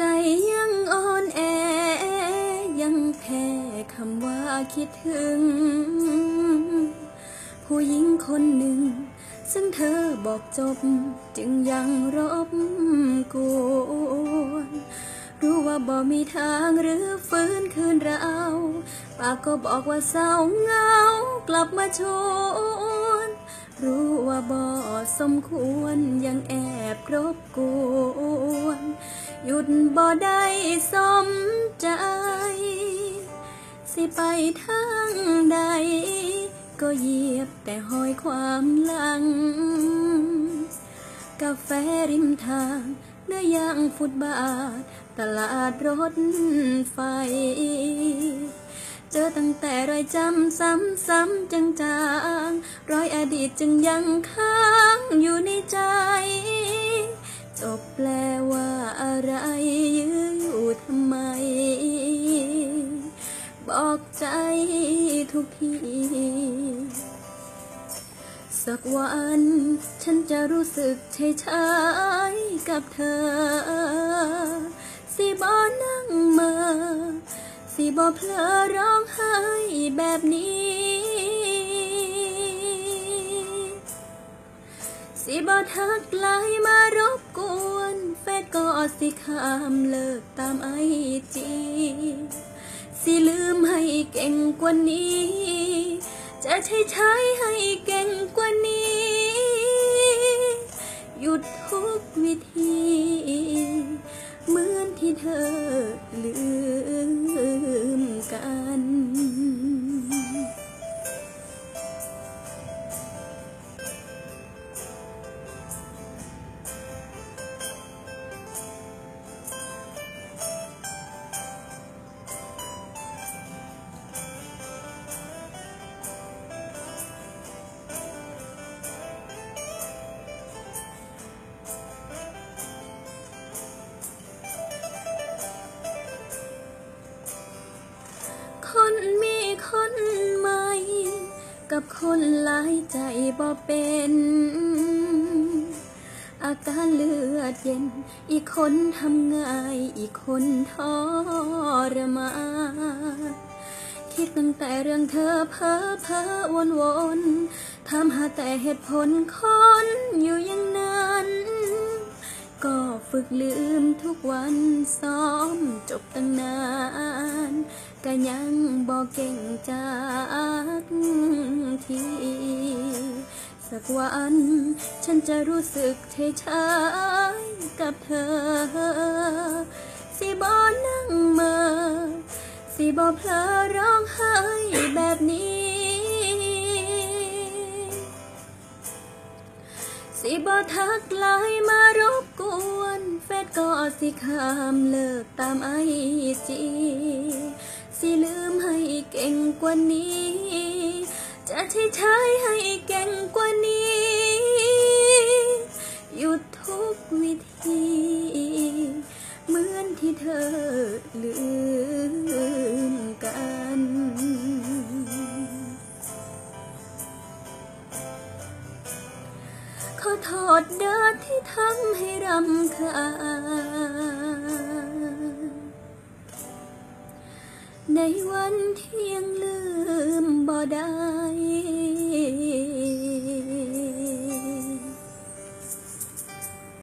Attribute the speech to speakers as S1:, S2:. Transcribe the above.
S1: ใจยังอ่อนแอ ยังแพ้คำว่าคิดถึง ผู้หญิงคนหนึ่ง ซึ่งเธอบอกจบ จึงยังรบกวนรู้ว่าบ่มีทางหรือฟื้นคืนเรา ปากก็บอกว่าเศร้าเหงากลับมาชวน รู้ว่าบ่สมควรยังแอบรบกวนหยุดบ่ได้สมใจ สิไปทางใด ก็เหยียบแต่หอยความหลัง กาแฟริมทางเนื้อย่างฟุตบาท ตลาดรถไฟ เจอตั้งแต่รอยจำซ้ำซ้ำจังจางรอยอดีตจึงยังค้างอยู่ในใจ จบแปลว่าอะไรยื้ออยู่ทำไม บอกใจทุกทีสักวันฉันจะรู้สึกเฉยชยๆกับเธอ สิบอนั่งมา สิบอเพลอร้องไห้แบบนี้ สิบอทักไลน์มารบกวนแฟนก็สิขามเลิกตามไอจีสิลืมให้เก่งกว่านี้ จะใช้ใช้ให้เก่งกว่านี้ หยุดทุกวิธี เหมือนที่เธอลืมกัน กับคนหลายใจบ่เป็น อาการเลือดเย็น อีกคนทำง่าย อีกคนทรมานคิดตั้งแต่เรื่องเธอเพ้อเพ้อวนวนๆถามหาแต่เหตุผลคนอยู่อย่างนั้น ก็ฝึกลืมทุกวันซ้อมจบตั้งนาน ก็ยังบอกเก่งจากทีสักวันฉันจะรู้สึกเฉยชยกับเธอ สิบอนั่งเมาสิบอเพลอร้องไห้แบบนี้สิบอทักไลน์มารบกวนแฟนก็สิขามเลิกตามไอจี ก่งกว่านี้ จะใช้ใช้ให้เก่งกว่านี้ หยุดทุกวิธี เหมือนที่เธอลืมกันขอโทษเดินที่ทำให้รำคาญ ในวันที่ยังลืมบ่ได้